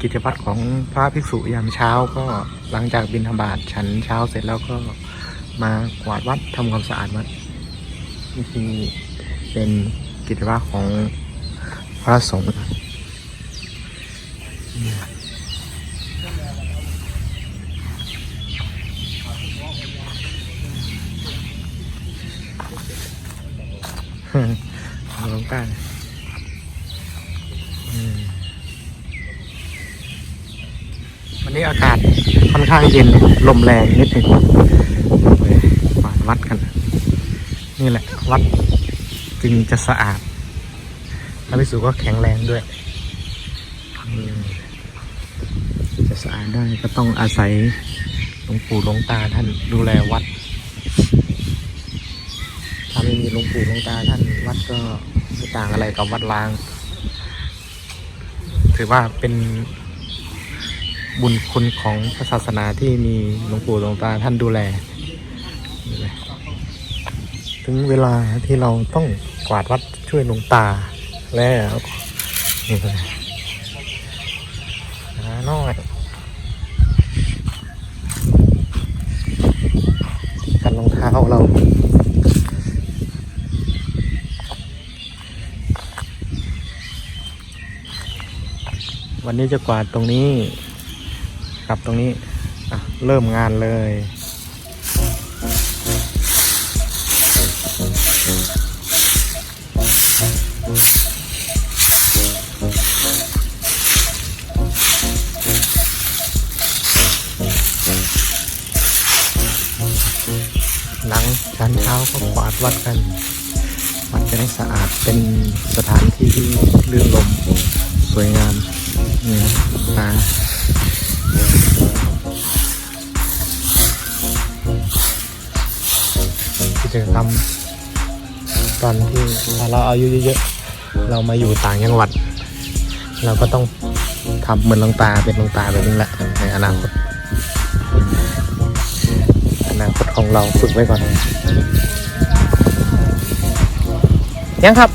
กิจวัตรของพระภิกษุยามเช้าก็หลังจากบิณฑบาตฉันเช้าเสร็จแล้วก็มากวาดวัดทำความสะอาดวัดนี่คือเป็นกิจวัตรของพระสงฆ์หลวงตาอืม วั นนี้อากาศค่อนข้างเย็นลมแรงนิดหนึงมาวัดกัน นี่แหละวัดจึงจะสะอาดพระพิสุก็แข็งแรงด้วยจะสะอาดได้ก็ต้องอาศัยหลวงปู่หลวงตาท่านดูแลวัด ถ้าไม่มีหลวงปู่หลวงตาท่านวัดก็ไม่ต่างอะไรกับวัดล้าง ถือว่าเป็น บุญคุณของพระศาสนาที่มีหลวงปู่หลวงตาท่านดูแล ถึงเวลาที่เราต้องกวาดวัดช่วยหลวงตาแล้วนี่เลยน้อยกันรองเท้าเราวันนี้จะกวาดตรงนี้ ครับตรงนี้เริ่มงานเลยหลังชันเช้าก็กวาดวัดกัน วัดจะได้สะอาดเป็นสถานที่ที่ลื่นลม สวยงามนี่นะ กิจกรรมตอนที่เราอายุเยอะๆเรามาอยู่ต่างจังหวัด เราก็ต้องทำเหมือนลงตาเป็นลงตาแบบนี้แหละในอนาคตอนาคตของเราฝึกไว้ก่อน ยังครับ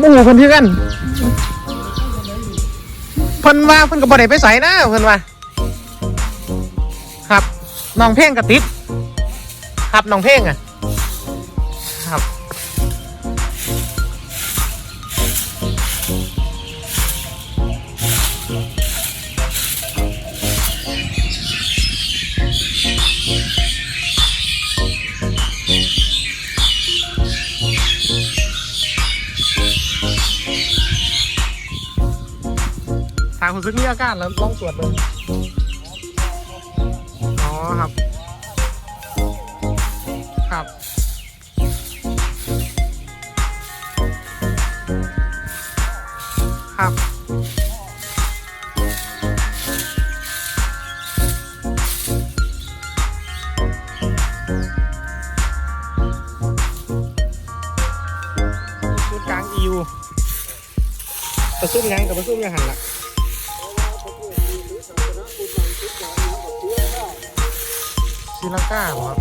มู่คนที่กันเพิ่นว่าเพิ่นก็บ่ได้ไปใส่นะเพิ่นว่า น้องเพ่งกับติ๊บครับน้องเพ่งอะครับทางคุณซึกมีอาการแล้วลองตรวจเลย ครับ ครับ ครับชุดกลางอิวประซุ่มยังกับประซุ่มยังหันละ ลังกาครับ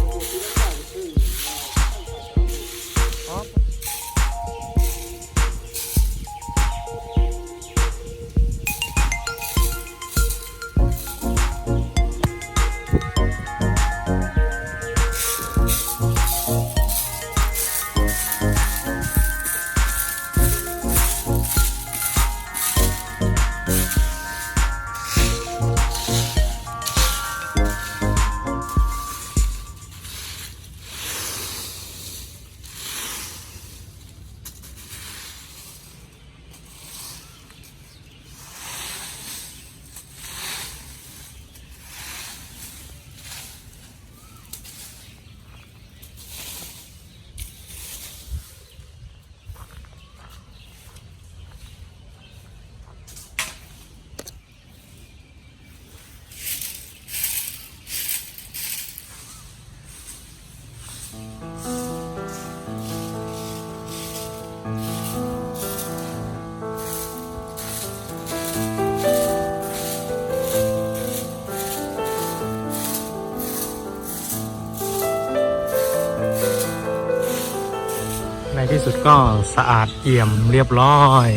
สุดก็สะอาดเอี่ยมเรียบร้อย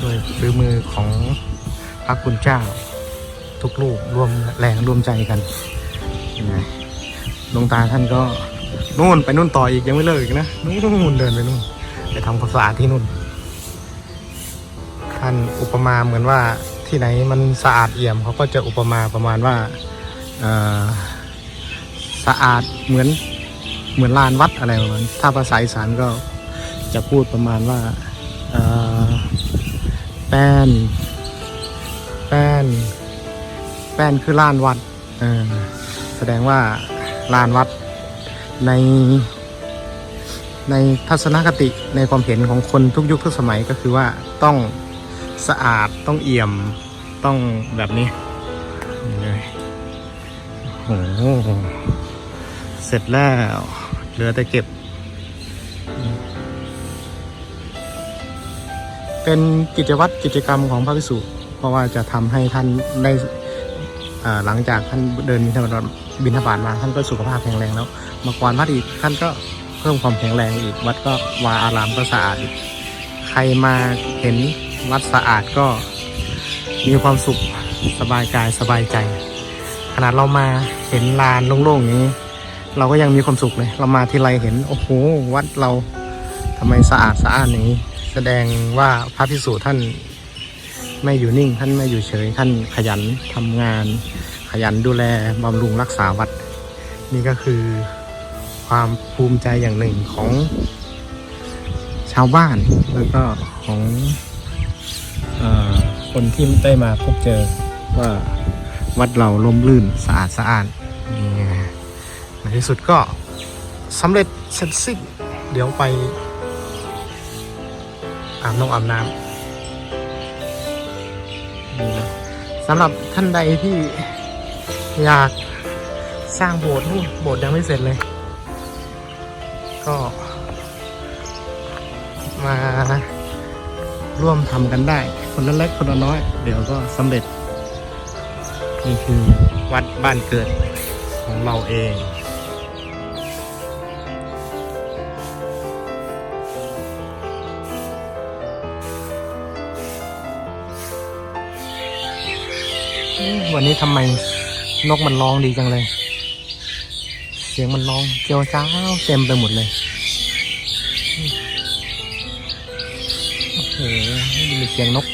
โดยฝีมือของพระคุณเจ้า ทุกลูกรวมแรงรวมใจกันนไหมหลวงตาท่านก็นู่นไปนู่นต่ออีกยังไม่เลิกอีกนะนู่นเดินไปนู่นไปทำความสะอาดที่นู่น ท่านอุปมาเหมือนว่าที่ไหนมันสะอาดเอี่ยมเขาก็จะอุปมาประมาณว่าสะอาดเหมือนเหมือนลานวัดอะไรประมาณถ้าภาษาอีสานก็ จะพูดประมาณว่าแป้น แป้น แป้นคือลานวัดแสดงว่าลานวัดในในทัศนคติในความเห็นของคนทุกยุคทุกสมัยก็คือว่าต้องสะอาดต้องเอี่ยมต้องแบบนี้เลยโอ้โหเสร็จแล้วเหลือแต่เก็บ เป็นกิจวัตรกิจกรรมของพระภิกษุ เพราะว่าจะทำให้ท่านได้หลังจากท่านเดินบิณฑบาตบิณฑบาตมาท่านก็สุขภาพแข็งแรงแล้วมากวาดวัดอีกท่านก็เพิ่มความแข็งแรงอีก วัดก็วาอารามก็สะอาดอีกใครมาเห็นวัดสะอาดก็มีความสุขสบายกายสบายใจ ขนาดเรามาเห็นลานโล่งๆอย่างนี้ เราก็ยังมีความสุขเลย เรามาทีไรเห็น โอ้โห วัดเราทำไมสะอาดสะอาดอย่างนี้ แสดงว่าพระพิสุท่านไม่อยู่นิ่ง ท่านไม่อยู่เฉย ท่านขยันทำงาน ขยันดูแลบำรุงรักษาวัด นี่ก็คือความภูมิใจอย่างหนึ่งของชาวบ้านแล้วก็ของอคนที่ได้มาพบเจอว่าวัดเราล่มลื่นสะอาดสะอาดนี่ในที่สุดก็สำเร็จเสร็จสิ้นเดี๋ยวไป อาบน้ำอาบน้ำดีนะสำหรับท่านใดที่อยากสร้างโบสถ์นู่โบสถ์ยังไม่เสร็จเลย ก็มาร่วมทำกันได้ คนละเล็กคนละน้อย เดี๋ยวก็สำเร็จ นี่คือวัดบ้านเกิดของเราเอง วันนี้ทำไมนกมันร้องดีจังเลย เสียงมันร้องเจียวจ้าเต็มไปหมดเลยโอ้โหนี่มีเสียงนก